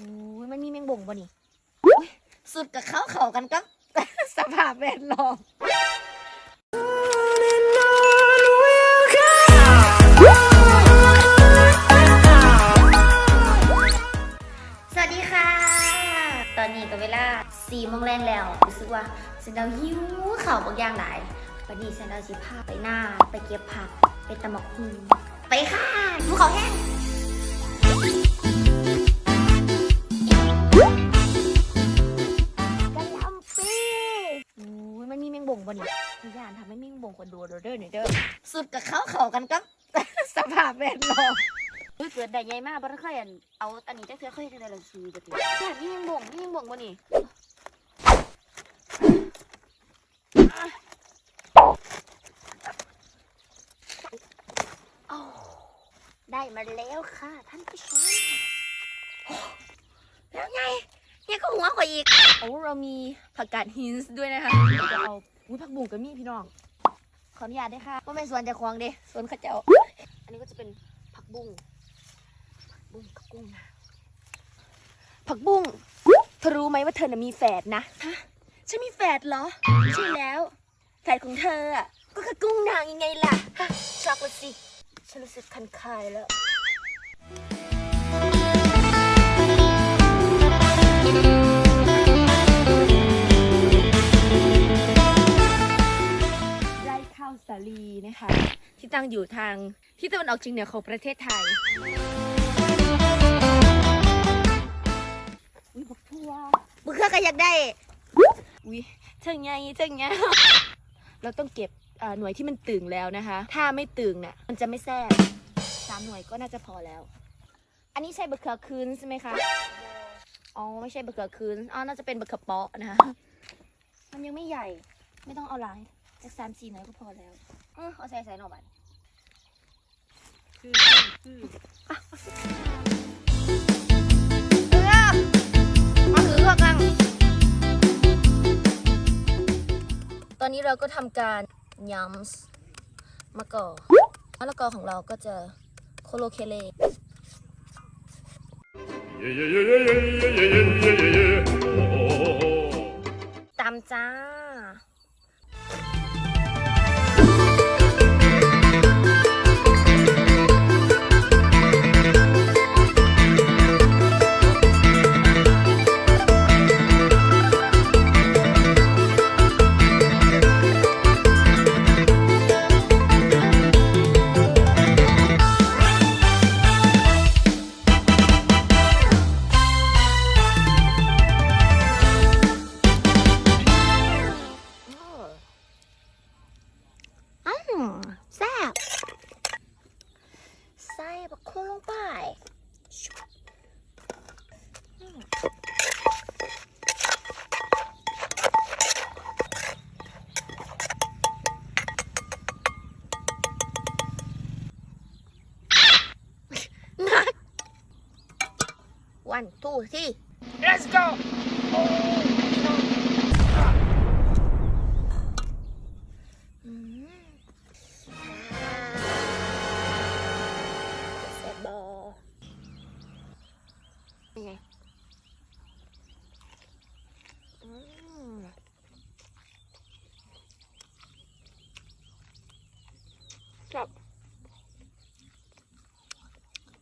อุ้ยมันมีแมงบ่งป่นี่สุดกับเขาเขากันก็สภาพแวดล้อมสวัสดีค่ะ ตอนนี้ก็เวลาสี่โมงแรงแล้ว รู้สึกว่าเซนดาวหิวข่าวบางอย่างหลายวันนี้เซนดาวสิพาไปหน้า ไปเก็บผัก ไปตำบักหุ่งไปค่ะภูเขาแห้งานทำให้แมงบ่งคนดูเด้อเด้อหน่อยเด้อสุดกับเขาเขากันก็สภาพแวดล้อมอุ้ยเกิดได้ใหญ่มากบ่ได้เคยอันเอาอันนี้จักเทื่อเคยได้ละซื้อจักเทื่อแค่มีแมงบ่งมีแมงบ่งป่ะนี่อ้าวได้มาแล้วค่ะท่านผู้ชมแล้วไงเนี่ยก็หัวกว่าอีกโอ้เรามีผักกาดฮินส์ด้วยนะคะเดี๋ยวจะเอา อุ้ยผักบุ้งกับมีพี่น้องขออนุญาตด้วยค่ะก็เป็นสวนจะควงเด้สวนเข้าเจ้า อันนี้ก็จะเป็นผักบุ้งผักบุ้งกับกุ้งนะผักบุ้งเธอรู้ไหมว่าเธอน่ะมีแฝดนะฮะฉันมีแฝดเหรอใช่แล้วแฝดของเธออะก็คือกุ้งนางยังไงล่ะฮะช็อกเลยสิฉันรู้สึกคันคายแล้ว สาลีนะคะ ที่ตั้งอยู่ทางที่ตะวันออกเฉียงเหนือของประเทศไทยอุ้ยบักทัวบุกเครือก็อยากได้ อุ้ยเชิงไงเชิงไงเราต้องเก็บอ่อหน่วยที่มันตึงแล้วนะคะ ถ้าไม่ตึงเนี่ยมันจะไม่แซ่บสามหน่วยก็น่าจะพอแล้ว อันนี้ใช่บะเขือคืนใช่ไหมคะอ๋อไม่ใช่บะเขือคืนอ๋อน่าจะเป็นบะเขือเปาะนะคะมันยังไม่ใหญ่ ไม่ต้องเอาลาย จกสามสี่หน่อยก็พอแล้วเออเอาใส่ใส่หน่อบันคือคือเออมาถือข้อกังตอนนี้เราก็ทำการยำมะกอกมะละกอของเราก็จะโคโลเคเลตามจ้า Hmm. One, two, three. Let's go.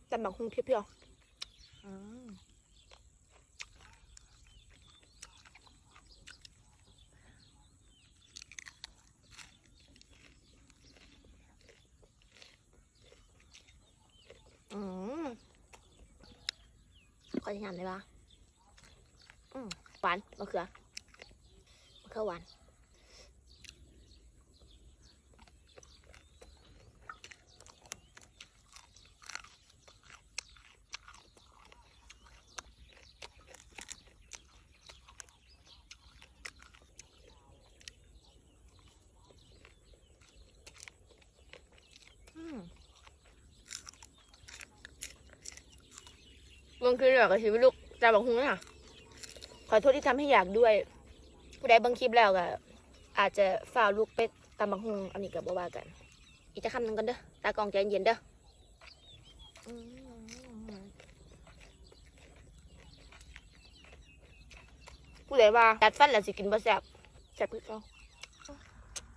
แต่บางคงเพียวๆอืมอืมขอจะยำได้ปะอืมหวานมะเขือมะเขือหวาน บางทีอยากกับชีวิตลูกต่บางคนน่ะ ขอโทษที่ทำให้อยากด้วย ผู้ใดบางคลิปแล้วก็อาจจะฝ่าวลูกเป็ดตามบางฮงอันนี้กับบ่ว่ากัน อีกจะคำหนึ่งกันเด้อ ตากองใจเย็นเด้อผู้ใดว่ากัดฟันแล้วสิกินบ่แซบแซ่บคือเก่า